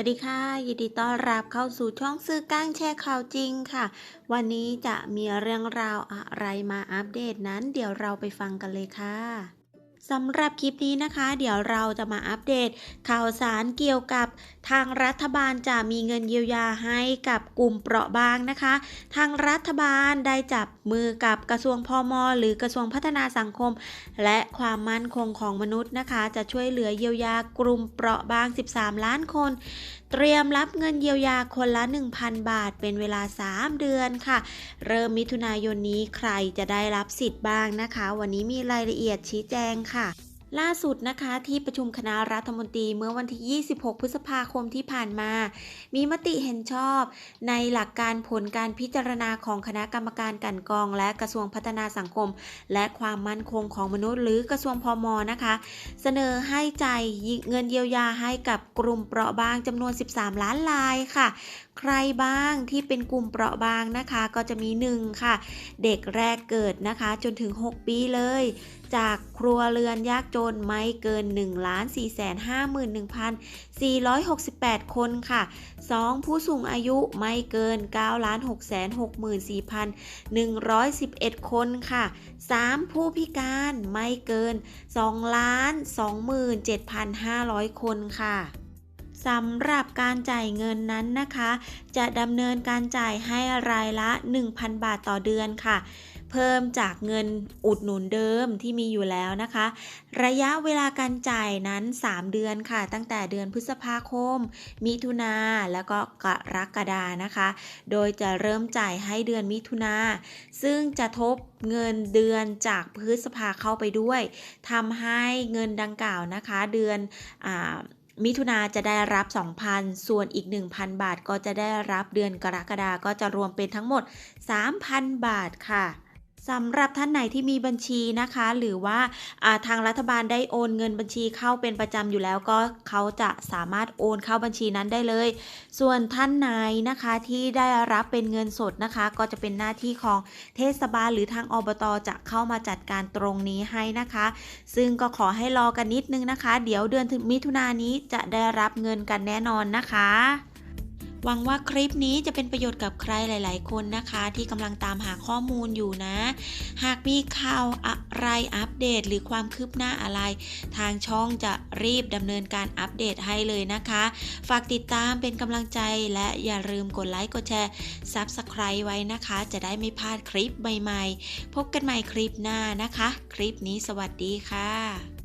วัสดีค่ะ ยินดีต้อนรับเข้าสู่ช่องซื้อก้างแชร์ข่าวจริงค่ะ วันนี้จะมีเรื่องราวอะไรมาอัปเดตนั้น เดี๋ยวเราไปฟังกันเลยค่ะ สำหรับคลิปนี้นะคะ เดี๋ยวเราจะมาอัปเดต ข่าวสารเกี่ยวกับทางรัฐบาลจะมีเงินเยียวยาให้กับกลุ่มเปราะบางนะคะ ทางรัฐบาลได้จับมือกับกระทรวงพมหรือกระทรวงพัฒนาสังคม และความมั่นคงของมนุษย์นะคะ จะช่วยเหลือเยียวยากลุ่มเปราะบาง 13 ล้านคนเตรียมรับเงินเยียวยาคนละ 1,000 บาทเป็นเวลา 3 เดือนค่ะ เริ่มมิถุนายนนี้ใครจะได้รับสิทธิ์บ้างนะคะ วันนี้มีรายละเอียดชี้แจงค่ะ ล่าสุดนะคะที่ประชุมคณะรัฐมนตรีเมื่อวันที่ 26 พฤษภาคมที่ผ่านมา มีมติเห็นชอบ ในหลักการผลการพิจารณาของคณะกรรมการกันกอง และกระทรวงพัฒนาสังคม และความมั่นคงของมนุษย์ หรือกระทรวงพมนะคะ เสนอให้ใจเงินเยียวยาให้กับกลุ่มเปราะบางจำนวน 13 ล้านรายค่ะ ใครบ้างที่เป็นกลุ่มเปราะบางนะคะ ก็จะมี 1 ค่ะ เด็กแรกเกิดนะคะ จนถึง 6 ปีเลย จากครัวเรือนยากจนไม่เกิน 1 4 5 1 468 คนค่ะ 2. ผู้สูงอายุไม่เกิน 9 6 6 4 111 คนค่ะ 3. ผู้พิการไม่เกิน 2 27,500 คนค่ะสำหรับการจ่ายเงินนั้นนะคะ จะดำเนินการจ่ายให้รายละ 1,000 บาทต่อเดือนค่ะ เพิ่มจากเงินอุดหนุนเดิมที่มีอยู่แล้วนะคะ ระยะเวลาการจ่ายนั้น 3 เดือนค่ะ ตั้งแต่เดือนพฤษภาคม มิถุนาแล้วก็กรกฎานะคะ โดยจะเริ่มจ่ายให้เดือนมิถุนาซึ่งจะทบเงินเดือนจากพฤษภาเข้าไปด้วยทำให้เงินดังกล่าวนะคะ เดือนอ่ามิถุนาจะได้รับ 2,000 ส่วนอีก 1,000 บาทก็จะได้รับเดือนกรกฎาก็จะรวมเป็นทั้งหมด 3,000 บาทค่ะ สำหรับท่านไหนที่มีบัญชีนะคะ หรือว่าทางรัฐบาลได้โอนเงินบัญชีเข้าเป็นประจำอยู่แล้วก็เขาจะสามารถโอนเข้าบัญชีนั้นได้เลย ส่วนท่านไหนนะคะที่ได้รับเป็นเงินสดนะคะ ก็จะเป็นหน้าที่ของเทศบาลหรือทางอบตจะเข้ามาจัดการตรงนี้ให้นะคะ ซึ่งก็ขอให้รอกันนิดนึงนะคะ เดี๋ยวเดือนมิถุนายนนี้จะได้รับเงินกันแน่นอนนะคะ หวังว่าคลิปนี้จะเป็นประโยชน์กับใครหลาย ๆ คนนะคะ ที่กำลังตามหาข้อมูลอยู่นะ หากมีข่าวอะไรอัปเดต หรือความคืบหน้าอะไร ทางช่องจะรีบดำเนินการอัปเดตให้เลยนะคะ ฝากติดตามเป็นกำลังใจและอย่าลืมกดไลค์กดแชร์ Subscribe ไว้นะคะ จะได้ไม่พลาดคลิปใหม่ ๆ พบกันใหม่คลิปหน้านะคะ คลิปนี้สวัสดีค่ะ